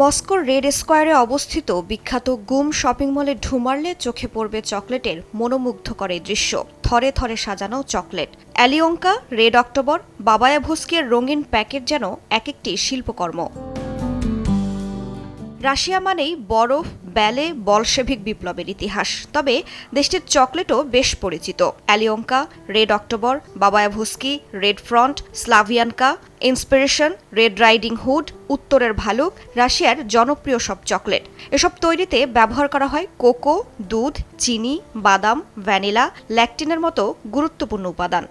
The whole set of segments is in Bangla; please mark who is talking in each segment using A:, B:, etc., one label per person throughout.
A: মস্কোর রেড স্কোয়ারে অবস্থিত বিখ্যাত গুম শপিং মলে ঢুমারলে চোখে পড়বে চকলেটের মনোমুগ্ধকর এই দৃশ্য। থরে থরে সাজানো chocolate. Alyonka red October, Babayevsky রঙিন প্যাকেট যেন এক একটি শিল্পকর্ম। রাশিয়া মানেই বরফ, ব্যালে, বলশেভিক বিপ্লবের ইতিহাস। তবে দেশটির চকলেটও বেশ পরিচিত। Alyonka, red October Babayevsky red front, Slavyanka, inspiration, red riding hood, উত্তরের ভালুক, রাশিয়ার জনপ্রিয় সব চকলেট। এসব তৈরিতে ব্যবহার করা হয় কোকো, দুধ, চিনি, বাদাম, ভ্যানিলা, ল্যাকটিনের মতো গুরুত্বপূর্ণ উপাদান।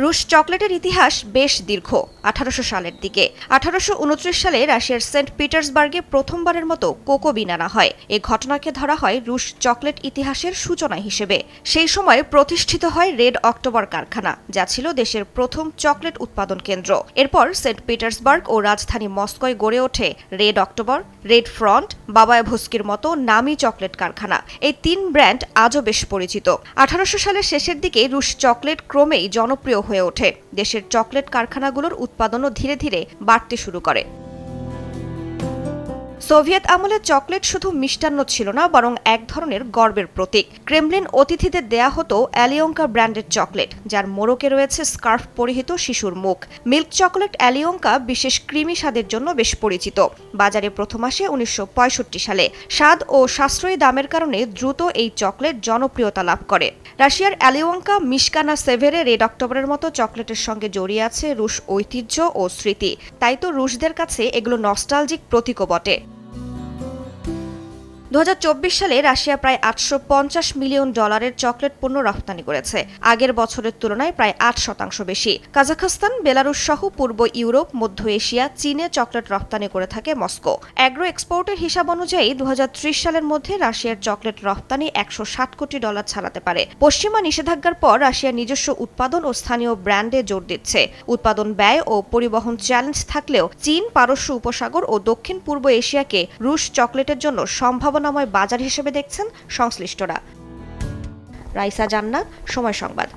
A: রুশ চকলেটের ইতিহাস বেশ দীর্ঘ, আঠারোশো সালের দিকে। আঠারোশো উনত্রিশ সালে রাশিয়ার সেন্ট পিটার্সবার্গে প্রথমবারের মতো কোকো বিন আনা হয়। এ ঘটনাকে ধরা হয় রুশ চকলেট ইতিহাসের সূচনা হিসেবে। সেই সময় প্রতিষ্ঠিত হয় রেড অক্টোবর কারখানা, যা ছিল দেশের প্রথম চকলেট উৎপাদন কেন্দ্র। এরপর সেন্ট পিটার্সবার্গ ও রাজধানী মস্কোয় গড়ে ওঠে রেড অক্টোবর, রেড ফ্রন্ট বাবায় ভস্কির মতো নামি চকলেট কারখানা। এই তিন ব্র্যান্ড আজও বেশ পরিচিত। আঠারোশো সালের শেষের দিকে রুশ চকলেট ক্রমেই জনপ্রিয় হয়ে ওঠে। দেশের চকলেট কারখানাগুলোর উৎপাদনও ধীরে ধীরে বাড়তে শুরু করে। সোভিয়েত আমলে চকলেট শুধু মিষ্টান্ন ছিল না, বরং এক ধরনের গর্বের প্রতীক। ক্রেমলিন অতিথিদের দেয়া হতো অ্যালিয়ঙ্কা ব্র্যান্ডের চকলেট, যার মোড়কে রয়েছে স্কার্ফ পরিহিত শিশুর মুখ। মিল্ক চকলেট অ্যালিয়ঙ্কা বিশেষ ক্রিমি স্বাদের জন্য বেশ পরিচিত। বাজারে প্রথম আসে উনিশশো পঁয়ষট্টি সালে। স্বাদ ও সাশ্রয়ী দামের কারণে দ্রুত এই চকলেট জনপ্রিয়তা লাভ করে। রাশিয়ার অ্যালিয়ঙ্কা মিশকানা সেভেরে রেড অক্টোবরের মতো চকলেটের সঙ্গে জড়িয়ে আছে রুশ ঐতিহ্য ও স্মৃতি। তাই তো রুশদের কাছে এগুলো নস্টালজিক প্রতীকও বটে। দু হাজার চব্বিশ সালে রাশিয়া প্রায় আটশো পঞ্চাশ মিলিয়ন ডলারের চকলেট পণ্য রপ্তানি করেছে। আগের বছরের তুলনায় প্রায় আট শতাংশ বেশি। কাজাখস্তান, বেলারুশ সহ পূর্ব ইউরোপ, মধ্য এশিয়া, চীনে চকলেট রপ্তানি করে থাকে মস্কো। অ্যাগ্রো এক্সপোর্টের হিসাব অনুযায়ী দুই হাজার ত্রিশ সালের মধ্যে রাশিয়ার চকলেট রপ্তানি একশো ষাট কোটি ডলার ছাড়াতে পারে। পশ্চিমা নিষেধাজ্ঞার পর রাশিয়ার নিজস্ব উৎপাদন ও স্থানীয় ব্র্যান্ডে জোর দিচ্ছে। উৎপাদন ব্যয় ও পরিবহন চ্যালেঞ্জ থাকলেও চীন, পারস্য উপসাগর ও দক্ষিণ পূর্ব এশিয়াকে রুশ চকলেটের জন্য সম্ভাবনাময় বাজার হিসেবে দেখছেন সংশ্লিষ্টরা। রাইসা জান্নাত সময় সংবাদ।